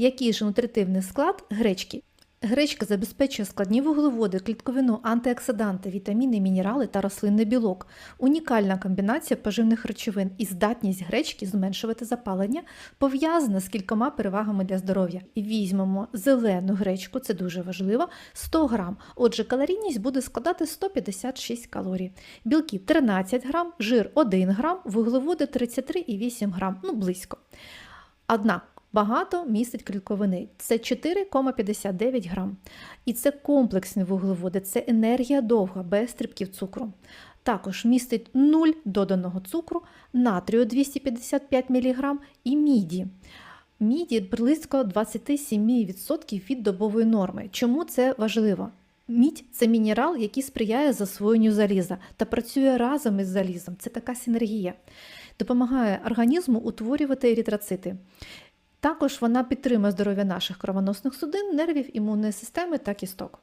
Який ж нутритивний склад гречки? Гречка забезпечує складні вуглеводи, клітковину, антиоксиданти, вітаміни, мінерали та рослинний білок. Унікальна комбінація поживних речовин і здатність гречки зменшувати запалення пов'язана з кількома перевагами для здоров'я. Візьмемо зелену гречку, це дуже важливо, 100 грам. Отже, калорійність буде складати 156 калорій. Білки 13 грам, жир 1 грам, вуглеводи 33,8 грам, ну близько. Однак багато містить клітковини. Це 4,59 грам. І це комплексні вуглеводи, це енергія довга, без стрибків цукру. Також містить 0 доданого цукру, натрію 255 мг і міді. Міді близько 27% від добової норми. Чому це важливо? Мідь це мінерал, який сприяє засвоєнню заліза та працює разом із залізом. Це така синергія. Допомагає організму утворювати еритроцити. Також вона підтримує здоров'я наших кровоносних судин, нервів, імунної системи та кісток.